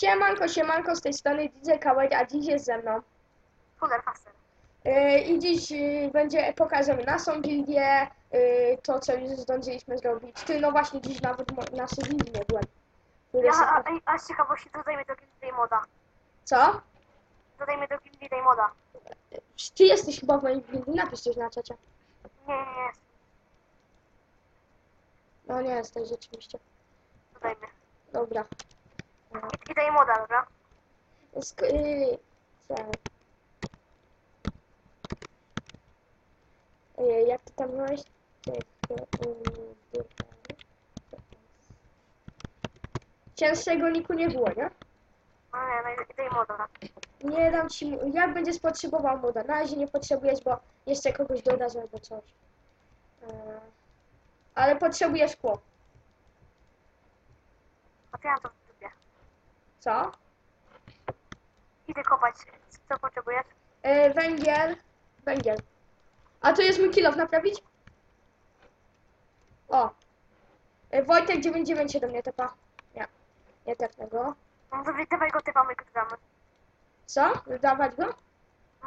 Siemanko, siemanko, z tej strony DJ Kałek, a dziś jest ze mną. Fuller Faster. Yy, I dziś yy, będzie, pokażemy naszą gildię, yy, to co już zdążyliśmy zrobić. Ty, no właśnie, dziś nawet mo- naszej gildii nie byłem. Ja, a, a, a z ciekawości dodajmy do Gildii tej moda. Co? Dodajmy do Gildii tej moda. Ty jesteś chyba w mojej gildii, napisz coś na czacie. Nie, nie, nie. No nie jesteś rzeczywiście. Dodajmy. Dobra. I, i tej moda, dobra? Sk- yy, co? Yy, jak ty tam yy, Cięższego niku nie było, nie? No nie, no i- moda. Nie dam ci, jak będziesz potrzebował moda. Na razie nie potrzebujesz, bo jeszcze kogoś dodasz albo coś. Yy, ale potrzebujesz szkło. A ty to. Co? Idę kopać. Co potrzebujesz? Yy, węgiel. Węgiel. A to jest mój kilof naprawić? O. Yy, Wojtek 99 do mnie tepa. Nie. Nie tepnę go. No wy- dawaj go typa, my go damy. Co? Dawać go?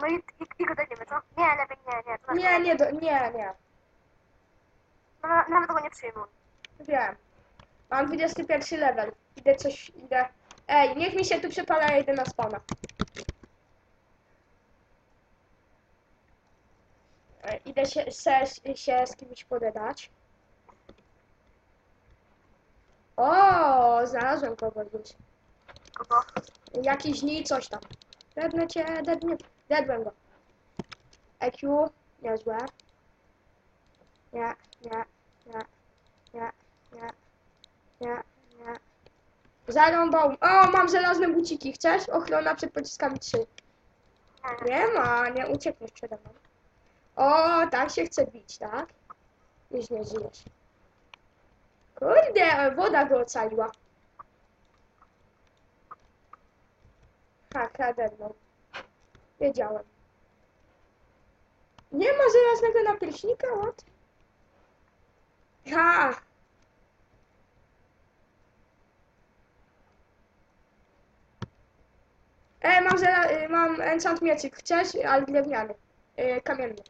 No i, i, i go dajemy, co? Nie, lepiej nie, nie. To Nie, nie, do, nie, nie. No, na- nawet go nie przyjmuj. Wiem. Mam 21 level. Idę coś, idę. Ej, niech mi się tu przepala, ja idę na spawna. E, Idę się, se, się z kimś podedać. O, znalazłem kogoś? Jakiś dni, coś tam. Dednę cię, dednę. Dedłem go. EQ, niezłe. Nie, nie, nie, nie, nie, nie, nie. Zarąbał. O, mam żelazne buciki. Chcesz? Ochrona przed pociskami 3. Nie, nie. Nie ma, nie uciekniesz przede mną. O, tak się chce bić, tak? Już nie żyjesz. Kurde, woda go ocaliła. Ha, kradnął. Wiedziałem. Nie ma żelaznego napierśnika, what? Ha! E, mam, żela- y, mam enchant mieczyk. Chcesz? Ale drewniany. Y, kamienny.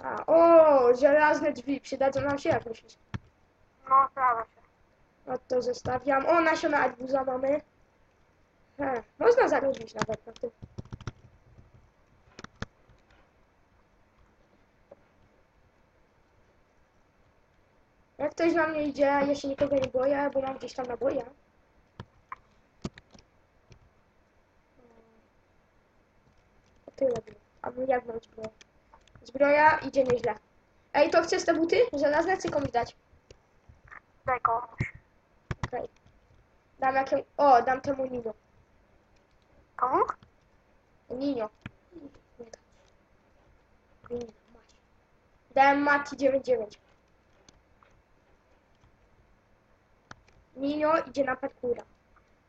A, o, żelazne drzwi. Przydadzą nam się, jak myślisz? No, się. No to zostawiam. O, nasiona arbuza mamy. He, można zarobić nawet na tym. Jak ktoś na mnie idzie, ja się nikogo nie boję, bo mam gdzieś tam naboje. Tyle było. A my jak mam zbroję? Zbroja idzie nieźle. Ej, to chcesz te buty? Żelazne czy komuś dać? Daj komuś. Okej. Dam jakie... O, dam temu Nino. Komu? Nino. Nie dam. Nino, masz. Dałem Mati 99. Nino idzie na parkura.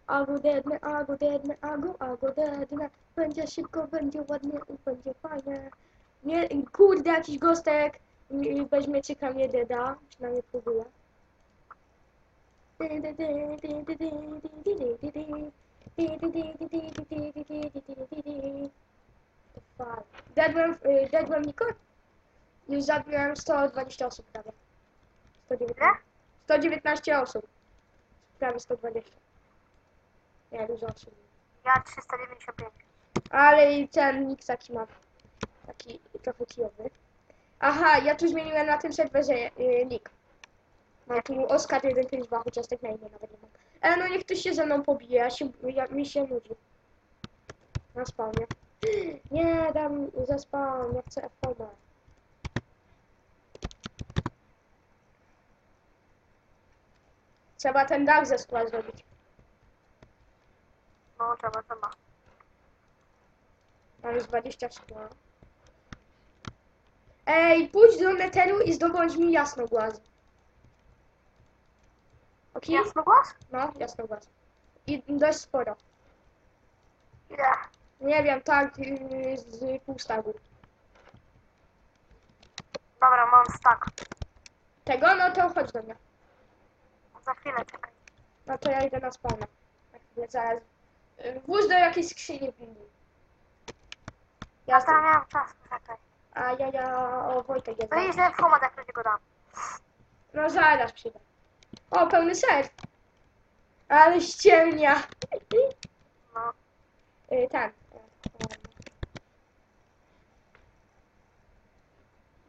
Albo dedne, albo dedne, albo, albo dedne. Będzie szybko, będzie ładnie, będzie fajnie. Nie, kurde, jakiś gostek y, weźmie czyka mnie deda. Przynajmniej próbuje. Dedłem, y, dedłem Niko? Już zabiłem 120 osób prawie. 119, 119 osób. Prawie 120. Nie, dużo osób. Ja 395. Ale i ten nick taki mam. Taki trochę kijowy. Aha, ja tu zmieniłem na tym serwerze y, nick. Mam tu Oskar 152, chociaż tak na imię nawet nie mam. E, no niech ktoś się ze mną pobije, ja się, ja, mi się nudzi. Na spawnie. Nie, dam za spawn, ja chcę FVB. Trzeba ten dach ze skła zrobić. No, trzeba, trzeba. Mam już 20 szkła. Ej, pójdź do Netheru i zdobądź mi jasnogłaz. Ok? Jasno głos? No, jasnogłaz. I dość sporo. Ile? Nie wiem, tak yy, z pół stagu. Dobra, mam stack. Tego? No to chodź do mnie. Za chwilę, czekaj. No to ja idę na. Na chwilę, zaraz. Włóż do jakiejś skrzyni. Ja tam miałem czas, czekaj. A ja, ja, o Wojtek jest. No i źle w homo, jak go dam. No zaraz przyjdę. O, pełny ser. Ale ściemnia. No. Y.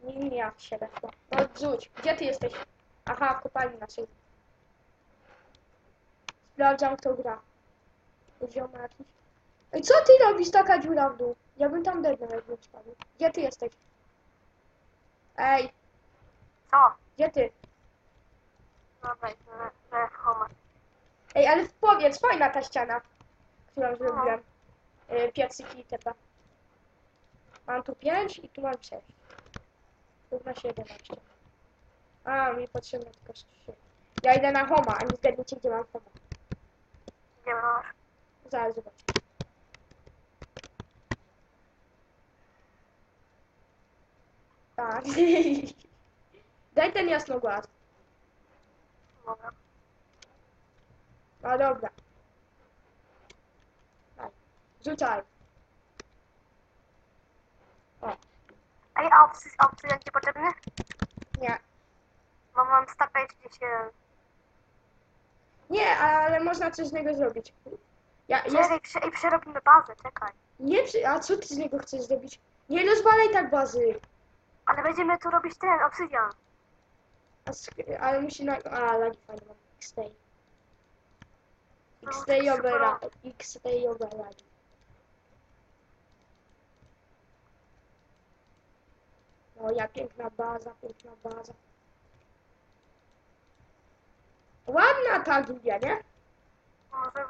Nie, nie, ja się weszło. No rzuć. Gdzie ty jesteś? Aha, w kopalni naszej. Sprawdzam, kto gra. Zioma jakiś. Ej, co ty robisz, taka dziura w dół? Ja bym tam dednął, jakbym spadł. Gdzie ty jesteś? Ej, Co? gdzie ty? W homo. Ej, ale powiedz, fajna ta ściana, którą zrobiłem. Yy, piecyki itp. Mam tu 5 i tu mam 6. Równa się 11. A, mi potrzebne tylko 3. Ja idę na Homa, a nie zgadnijcie, gdzie mam Homa. Gdzie masz? Zaraz zobaczę. Tak. Daj ten jasnogłaz. Dobra. No dobra. Daj. Rzucaj. Ej, a obcy, obcydian ci potrzebny? Nie. Bo mam stapę 31. Nie, ale można coś z niego zrobić. Ja, jest, Czekaj, prze, przerobimy bazę, czekaj. nie, przy- a co ty z niego chcesz zrobić? Nie rozwalaj tak bazy. Ale będziemy tu robić ten, obsydian. A, sk- ale musi na... A, lagi fajnie mam. X-Day. No, X-Day super. X-Day over lagi. O, ja piękna baza, piękna baza. Ładna ta gulia, nie? Może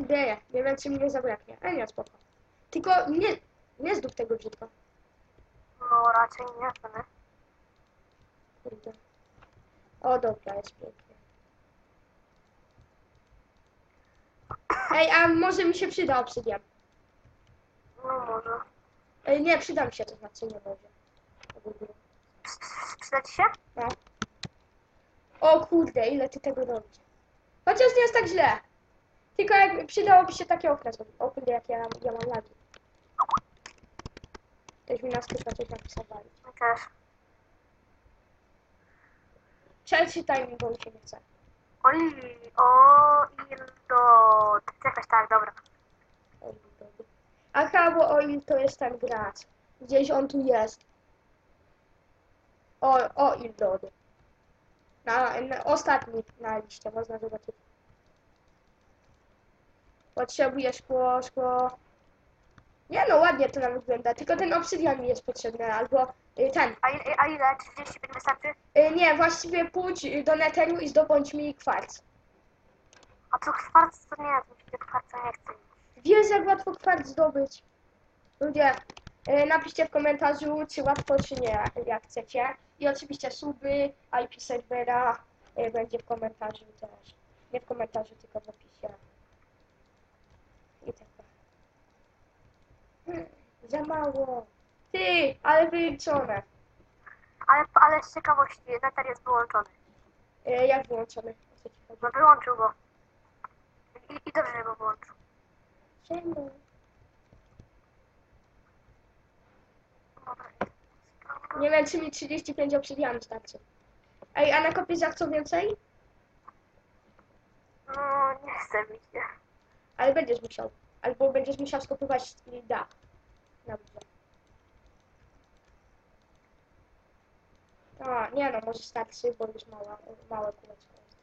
kurde, nie wiem czy mnie zabraknie. A nie, spoko. Tylko nie, nie zdób tego brzydko. No raczej nie, to nie. Kurde. O dobra, jest pięknie. Ej, a może mi się przyda obsydian? No może. Ej, nie, przyda mi się to znaczy, nie może. Przyda ci się? No. O kurde, ile ty tego robisz. Chociaż nie jest tak źle. Tylko jak przydałoby się takie okna zrobić. O kurde, jak ja, ja mam lagi. Ktoś mi na skrypa coś napisał walić. Mi też. Przeczytaj mi, bo mi się nie chce. Oli, o, ildo. Czekaj, tak, dobra. Aha, bo Oil to jest ten gracz. Gdzieś on tu jest. O, Oil Dog. Na, na, ostatni na liście, można zobaczyć. Potrzebuję szkło, szkło. Nie no, ładnie to nam wygląda, tylko ten obsydian mi jest potrzebny, albo y, ten. A, ile- a ile? 35 wystarczy? Y, nie, właściwie pójdź y, do neteru i zdobądź mi kwarc. A co kwarc, to nie, to kwarca nie chce. Wiesz, jak łatwo kwarc zdobyć. Ludzie, e, napiszcie w komentarzu, czy łatwo, czy nie, jak chcecie. I oczywiście suby, IP serwera e, będzie w komentarzu też. Nie w komentarzu, tylko w opisie. I tak. Hmm, Za mało. Ty, ale wyliczone. Ale, ale z ciekawości, netar jest wyłączony. E, jak wyłączone? O co ci chodzi? No wyłączył go. I, i dobrze, że go wyłączył. Czemu? Nie wiem, czy mi 35 obsydianów starczy. Ej, a nakopiesz za co więcej? No, nie chce mi się. Ale będziesz musiał. Albo będziesz musiał skopywać dach. Na górze. A, nie no, może starczy, bo już mała, małe kółeczko jest.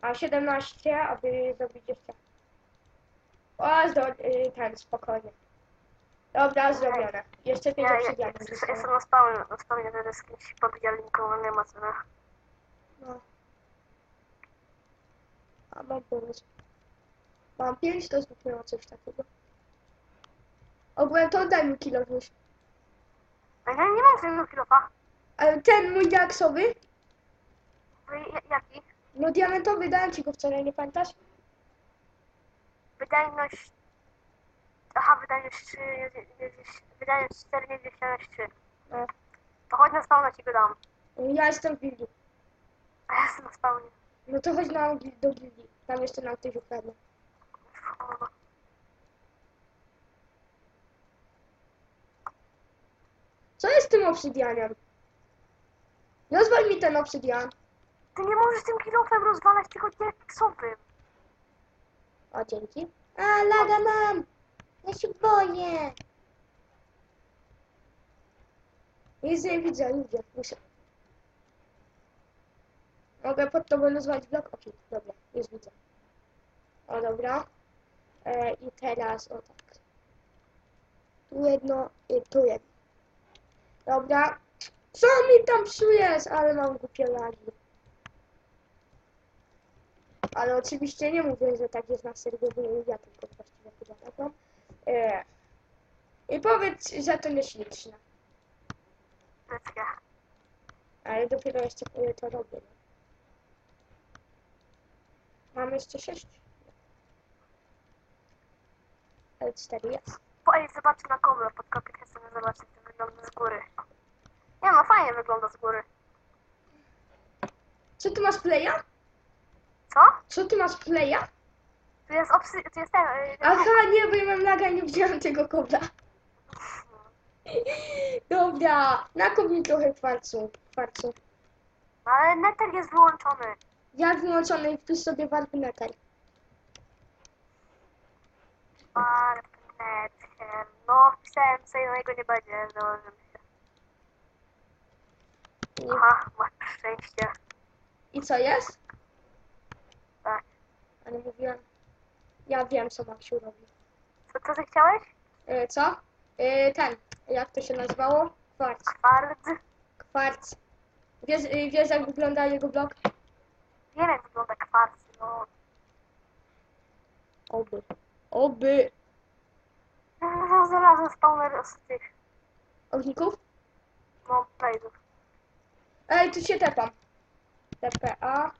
A 17, aby zrobić jeszcze... O, zdo, y, ten, spokojnie. Dobra, zrobione. Jeszcze 5 Ja, ja, ja, obsydianów ja teraz z kimś pobijali nikogo nie ma co na... No. A mam pomysł. Mam 5, to zróbmy coś takiego. Ogółem to daj mi kilo już. Ja nie mam żadnego kilofa. Ale ten mój diaksowy, Wy- ja- Jaki? no diamentowy, dałem ci go wczoraj, nie pamiętasz? Wydajność... Aha, wydajność 3, jest- jest- jest- wydajność 4, nie 3. No. To chodź na spawna ci go dam. Ja jestem w. A ja jestem na spawnie. No to chodź na, do gildii. Tam jeszcze nam ktoś ukradnie. Co jest z tym obsydianem? Rozwal mi ten obsydian. Ty nie możesz tym kilofem rozwalać tylko diaksowym. O, dzięki. A, laga mam! Ja się boję. Nie widzę, ludzie. Muszę. Mogę pod tobą rozwalić blok? Okej, dobra, już widzę. O, dobra. E, I teraz, o tak. Tu jedno i tu jedno. Dobra. Co mi tam psujesz? Ale mam głupie lagi. Ale oczywiście nie mówię, że tak jest na serwerze, ja tylko właściwie chyba taką. E, I powiedz, że to nieśliczne. Leckie. Ale dopiero jeszcze e, to robię. No. Mam jeszcze sześć. Ale cztery jest. Bo ej, zobaczcie na kobla pod kopytkę sobie zobaczcie, jak to wygląda z góry. Nie no, fajnie wygląda z góry. Co ty masz playa? Co? Co ty masz playa? Tu jest obsy... Tu jest ten... y, Aha, nie, bo ja mam laga i nie widziałem tego kobla. Dobra, nakup mi trochę kwarcu. kwarcu. Ale neter jest wyłączony. Jak wyłączony, wpisz sobie warp netter. Barnetem. No, wpisałem sobie, no jego nie będzie, założymy się. I, Aha, masz szczęście. I co jest? Tak. Ale mówiłem. Ja wiem, co Maksiu robi. Co, co ty chciałeś? E, co? E, ten. Jak to się nazywało? Kwarc. Kward? Kwarc. Wiesz, e, wiesz jak wygląda jego blok? Nie wiem, wygląda kwarc, no. Oby. Oby. No, Znalazłem spawner z tych, Ogników? no, blade'ów. Ej, tu się tepam. TPA.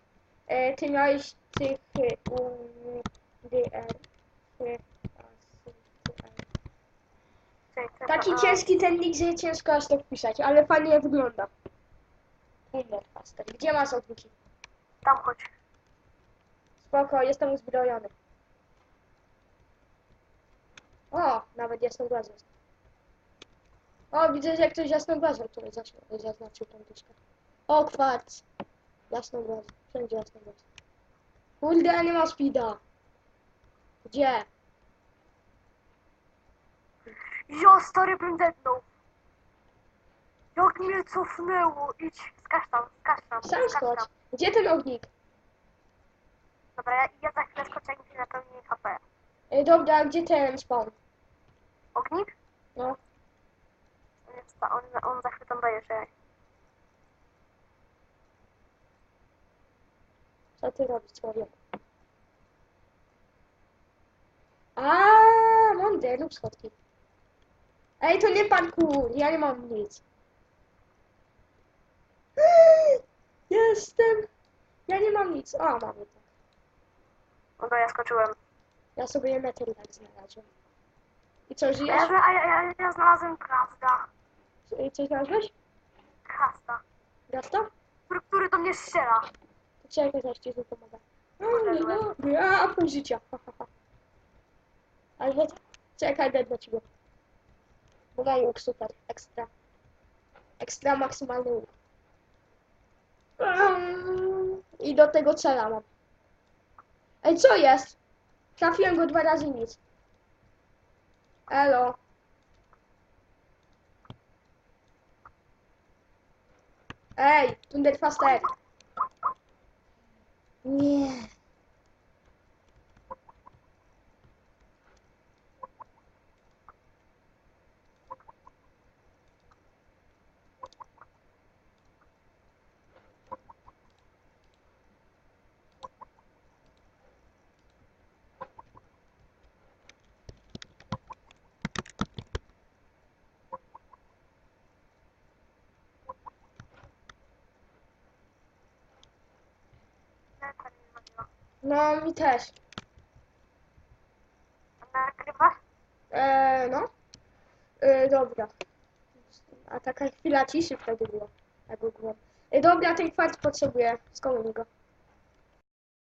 E, ty miałeś tych e, u, DR. e, DR. Czekaj, czekaj, Taki a, ciężki ten nick, że ciężko aż tak pisać, ale fajnie wygląda. Wunderfaster. Gdzie masz ogniki? Tam chodź. Spoko, jestem uzbrojony. O, nawet jasnogłazem. O, widzę, że ktoś jasnogłazem który zaś- zaznaczył tą dyszkę. O, kwarc. Jasnogłaz. Wszędzie jasnogłaz. Kurde, nie ma speeda. Gdzie? Jo, stary bym dednął. Jak mnie cofnęło. Idź, skacz tam, skacz tam, Sam skocz. tam. Gdzie ten ognik? Dobra, ja, ja za chwilę skoczę, się napełni HP. Ej, dobra, a gdzie ten spawn? Ognik? No. On, jest, on, on za chwilę tam daje, że... Co ty robisz, człowieku? A, mądre, rób schodki. Ej, to nie parkour, ja nie mam nic. Jestem. Ja nie mam nic. A, mam jednak. Dobra, ja skoczyłem. Ja sobie metal tak znalazłem. I co, A żyjesz? ja, zna- a ja, ja, ja znalazłem krasda. I Coś znalazłeś? Krasda. Gasta? Który, który do mnie strzela. To czekaj, zaś ci tu pomogę. A, nie mogę. A, pół życia. Ha, ha, ha. Ale wiecie, czekaj, dednę ci go. Bo mam łuk super, ekstra. Ekstra maksymalny łuk. I do tego cela mam. Ej, co jest? Trafiłem go dwa razy nic. Elo. Ej, Thunderfaster. Nie. No, mi też. Nagrywasz? Eee, no. Eee, dobra. A taka chwila ciszy wtedy była. Jakby było. Y, Dobra, ten kwart potrzebuję. Mi go.